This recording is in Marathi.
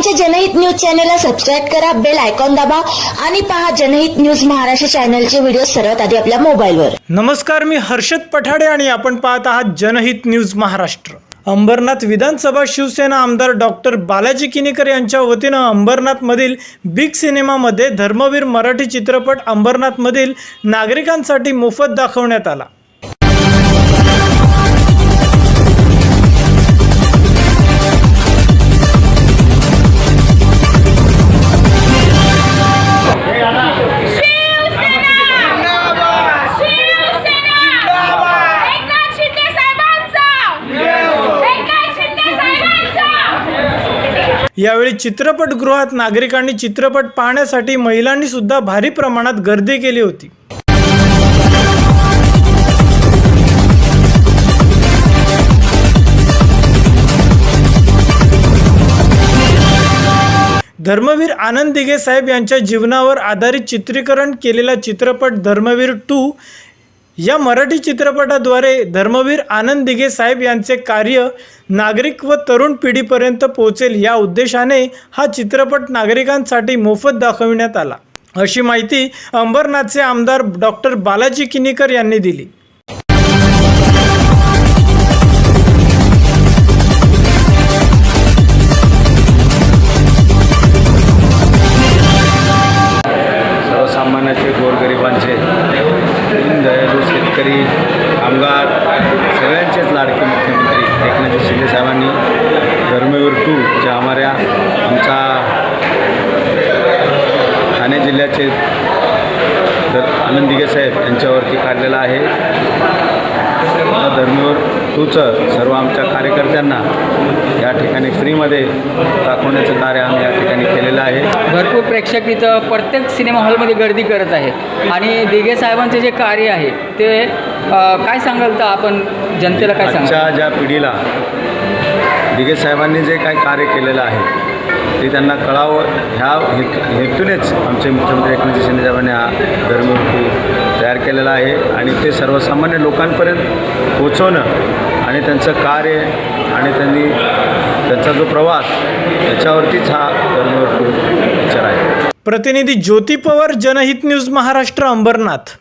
आमच्या जनहित न्यूज चॅनलला सबस्क्राईब करा बेल आयकॉन दाबा आणि पहा जनहित न्यूज महाराष्ट्र चॅनलचे व्हिडिओ सर्वात आधी आपल्या मोबाईलवर. नमस्कार मी हर्षद पठाडे आणि आपण पाहत आहात जनहित न्यूज महाराष्ट्र. अंबरनाथ विधानसभा शिवसेना आमदार डॉक्टर बालाजी किनीकर यांच्या वतीनं अंबरनाथमधील बिग सिनेमामध्ये धर्मवीर मराठी चित्रपट अंबरनाथमधील नागरिकांसाठी मोफत दाखवण्यात आला. यावेळी चित्रपटगृहात नागरिकांनी चित्रपट पाहण्यासाठी महिलांनी सुद्धा भारी प्रमाणात गर्दी केली होती. धर्मवीर आनंद दिघे साहेब यांच्या जीवनावर आधारित चित्रीकरण केलेला चित्रपट धर्मवीर टू या मराठी चित्रपटाद्वारे धर्मवीर आनंद दिघे साहेब यांचे कार्य नागरिक व तरुण पिढीपर्यंत पोहोचेल या उद्देशाने हा चित्रपट नागरिकांसाठी मोफत दाखविण्यात आला. अशी माहिती अंबरनाथचे आमदार डॉक्टर बालाजी किनीकर यांनी दिली. सर्वसामान्याचे गोरगरिबांचे दीनदयाळू शेतकरी कामगार सगळ्यांचेच लाडके मुख्यमंत्री एकनाथ शिंदे साहेबांनी धर्मवीर टू ज्या आम्हाला आमचा ठाणे जिल्ह्याचे दर आनंद दिघे साहेब यांच्यावरती काढलेला आहे. टूचं सर्व आमच्या कार्यकर्त्यांना या ठिकाणी फ्रीमध्ये दाखवण्याचं कार्य आम्ही या ठिकाणी केलेलं आहे. भरपूर प्रेक्षक इथं प्रत्येक सिनेमा हॉलमध्ये गर्दी करत आहे आणि दिघे साहेबांचे जे कार्य आहे ते काय सांगाल तर आपण जनतेला काय आजच्या ज्या पिढीला दिघे साहेबांनी जे काही कार्य केलेलं आहे ते त्यांना कळावं. ह्या हेतू हेतूनेच आमचे मुख्यमंत्री एकनाथ शिंदे साहेबांनी हा धर्मवृत्ती तयार केलेला आहे. आणि ते सर्वसामान्य लोकांपर्यंत पोचवणं आणि त्यांचं कार्य आणि त्यांनी त्यांचा जो प्रवास याच्यावरतीच हा धर्मवृत्ती पिक्चर आहे. प्रतिनिधी ज्योती पवार जनहित न्यूज महाराष्ट्र अंबरनाथ.